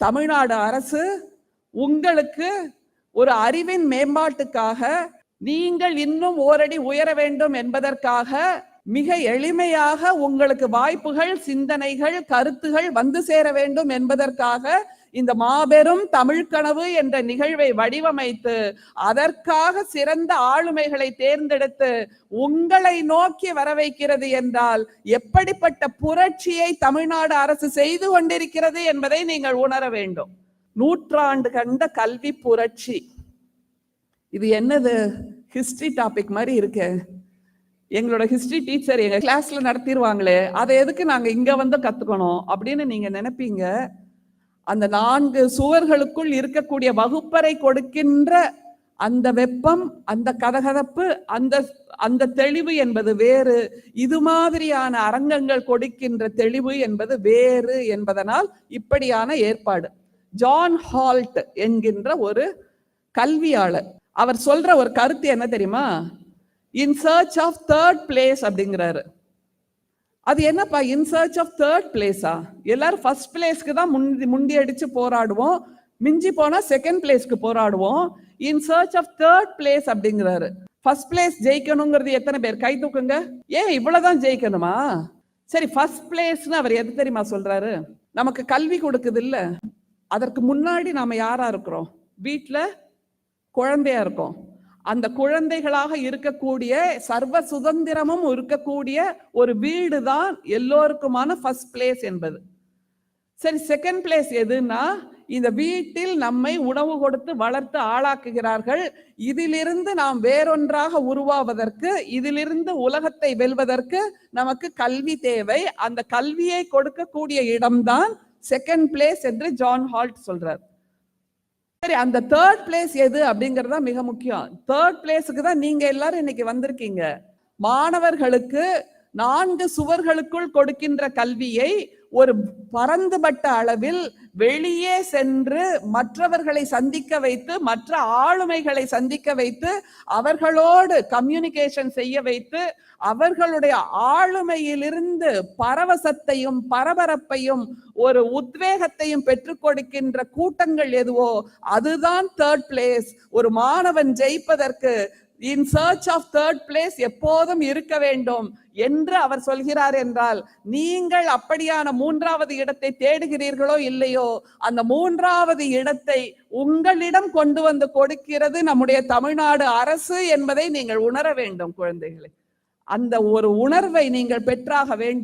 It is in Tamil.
தமிழ்நாடு அரசு உங்களுக்கு ஒரு அறிவின் மேம்பாட்டுக்காக நீங்கள் இன்னும் ஓரடி உயர வேண்டும் என்பதற்காக மிக எளிமையாக உங்களுக்கு வாய்ப்புகள் சிந்தனைகள் கருத்துகள் வந்து சேர வேண்டும் என்பதற்காக இந்த மாபெரும் தமிழ்கனவு என்ற நிகழ்வை வடிவமைத்து அதற்காக சிறந்த ஆளுமைகளை தேர்ந்தெடுத்து உங்களை நோக்கி வர வைக்கிறது என்றால் எப்படிப்பட்ட புரட்சியை தமிழ்நாடு அரசு செய்து கொண்டிருக்கிறது என்பதை நீங்கள் உணர வேண்டும். நூற்றாண்டு கண்ட கல்வி புரட்சி. இது என்னது? ஹிஸ்டரி டாபிக் மாதிரி இருக்கு. எங்களோட ஹிஸ்டரி டீச்சர் எங்க கிளாஸ்ல நடத்திடுவாங்களே அதை எதுக்கு நாங்க இங்க வந்து கத்துக்கணும் அப்படின்னு நீங்க நினைப்பீங்க? அந்த நான்கு சுவர்களுக்குள் இருக்கக்கூடிய வகுப்பறை கொடுக்கின்ற அந்த வெப்பம் அந்த கதகதப்பு அந்த அந்த தெளிவு என்பது வேறு. இது மாதிரியான அரங்கங்கள் கொடுக்கின்ற தெளிவு என்பது வேறு என்பதனால் இப்படியான ஏற்பாடு. ஜான் ஹால்ட் என்கின்ற ஒரு கல்வியாளர் அவர் சொல்ற ஒரு கருத்து என்ன தெரியுமா? In search of third place அப்படிங்கிறாரு. அது என்னப்பா? இன் சர்ச் ஆஃப் தேர்ட் பிளேஸா எல்லாரும் ஃபர்ஸ்ட் பிளேஸ்க்கு தான் முந்தி முண்டி அடிச்சு போராடுவோம். மிஞ்சி போனா செகண்ட் பிளேஸ்க்கு போராடுவோம். In search of third place அப்படிங்கிறாரு. ஃபர்ஸ்ட் பிளேஸ் ஜெயிக்கணுங்கிறது எத்தனை பேர்? கை தூக்குங்க. ஏன் இவ்வளவுதான் ஜெயிக்கணுமா? சரி ஃபர்ஸ்ட் பிளேஸ்னு அவர் எது தெரியுமா சொல்றாரு? நமக்கு கல்வி கொடுக்குது இல்ல. அதற்கு முன்னாடி நாம யாரா இருக்கிறோம்? வீட்டில் குழந்தையா இருக்கோம். அந்த குழந்தைகளாக இருக்கக்கூடிய சர்வ சுதந்திரமும் இருக்கக்கூடிய ஒரு வீடு தான் எல்லோருக்குமான ஃபர்ஸ்ட் பிளேஸ் என்பது. சரி செகண்ட் பிளேஸ் எதுனா இந்த வீட்டில் நம்மை உணவு கொடுத்து வளர்த்து ஆளாக்குகிறார்கள். இதிலிருந்து நாம் வேறொன்றாக உருவாவதற்கு இதிலிருந்து உலகத்தை வெல்வதற்கு நமக்கு கல்வி தேவை. அந்த கல்வியை கொடுக்கக்கூடிய இடம்தான் செகண்ட் பிளேஸ் என்று ஜான் ஹால்ட் சொல்றார். சரி அந்த தேர்ட் பிளேஸ் எது அப்படிங்கறது தான் மிக முக்கியம். தேர்ட் பிளேஸுக்கு தான் நீங்க எல்லாரும் இன்னைக்கு வந்திருக்கீங்க. மாணவர்களுக்கு நான்கு சுவர்களுக்குள் கொடுக்கின்ற கல்வியை ஒரு பரந்துபட்ட அளவில் வெளியே சென்று மற்றவர்களை சந்திக்க வைத்து மற்ற ஆளுமைகளை சந்திக்க வைத்து அவர்களோடு கம்யூனிகேஷன் செய்ய வைத்து அவர்களுடைய ஆளுமையிலிருந்து பரவசத்தையும் பரபரப்பையும் ஒரு உத்வேகத்தையும் பெற்றுக் கொடுக்கின்ற கூட்டங்கள் எதுவோ அதுதான் தேர்ட் பிளேஸ் ஒரு மாணவன் ஜெயிப்பதற்கு in search of third place எப்போதும் இருக்க வேண்டும் என்று அவர் சொல்கிறார் என்றால் நீங்கள் அப்படியான மூன்றாவது இடத்தை தேடுகிறீர்களோ இல்லையோ அந்த மூன்றாவது இடத்தை உங்களிடம் கொண்டு வந்து கொடுக்கிறது நம்முடைய தமிழ்நாடு அரசு என்பதை நீங்கள் உணர வேண்டும் குழந்தைகளை. அந்த ஒரு உணர்வை நீங்கள் பெற்றாக வேண்டும்.